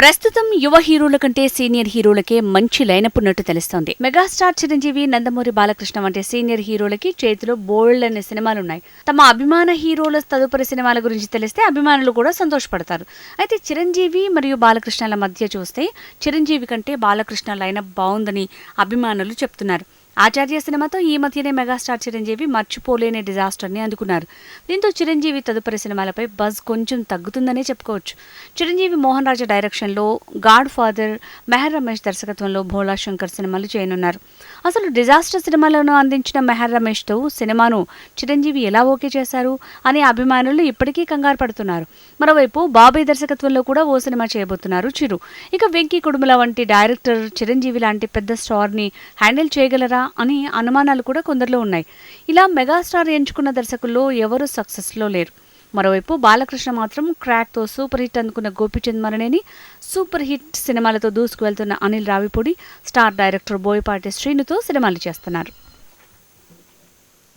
ప్రస్తుతం యువ హీరోల కంటే సీనియర్ హీరోలకే మంచి లైనప్ ఉన్నట్టు తెలుస్తోంది. మెగాస్టార్ చిరంజీవి నందమూరి బాలకృష్ణ వంటి సీనియర్ హీరోలకి చేతిలో బోల్డ్ అనే సినిమాలున్నాయి. తమ అభిమాన హీరోల తదుపరి సినిమాల గురించి తెలిస్తే అభిమానులు కూడా సంతోషపడతారు. అయితే చిరంజీవి మరియు బాలకృష్ణల మధ్య చూస్తే చిరంజీవి కంటే బాలకృష్ణ లైనప్ బాగుందని అభిమానులు చెప్తున్నారు. ఆచార్య సినిమాతో ఈ మధ్యనే మెగాస్టార్ చిరంజీవి మర్చిపోలేని డిజాస్టర్ని అందుకున్నారు. దీంతో చిరంజీవి తదుపరి సినిమాలపై బజ్ కొంచెం తగ్గుతుందనే చెప్పుకోవచ్చు. చిరంజీవి మోహన్ రాజా డైరెక్షన్లో గాడ్ ఫాదర్ మెహర్ రమేష్ దర్శకత్వంలో భోలా శంకర్ సినిమాలు చేయనున్నారు. అసలు డిజాస్టర్ సినిమాలను అందించిన మెహర్ రమేష్తో సినిమాను చిరంజీవి ఎలా ఓకే చేశారు అని అభిమానులు ఇప్పటికీ కంగారు పడుతున్నారు. మరోవైపు బాబాయ్ దర్శకత్వంలో కూడా ఓ సినిమా చేయబోతున్నారు చిరు. ఇక వెంకీ కుడుముల వంటి డైరెక్టర్ చిరంజీవి లాంటి పెద్ద స్టార్ని హ్యాండిల్ చేయగలరా అని అనుమానాలు కూడా కొందరిలో ఉన్నాయి. ఇలా మెగాస్టార్ ఎంచుకున్న దర్శకుల్లో ఎవరు సక్సెస్లో లేరు. మరోవైపు బాలకృష్ణ మాత్రం క్రాక్తో సూపర్ హిట్ అందుకున్న గోపీచంద్ మరణేని సూపర్ హిట్ సినిమాలతో దూసుకువెళ్తున్న అనిల్ రావిపూడి స్టార్ డైరెక్టర్ బోయపాటి శ్రీనుతో సినిమాలు చేస్తున్నారు.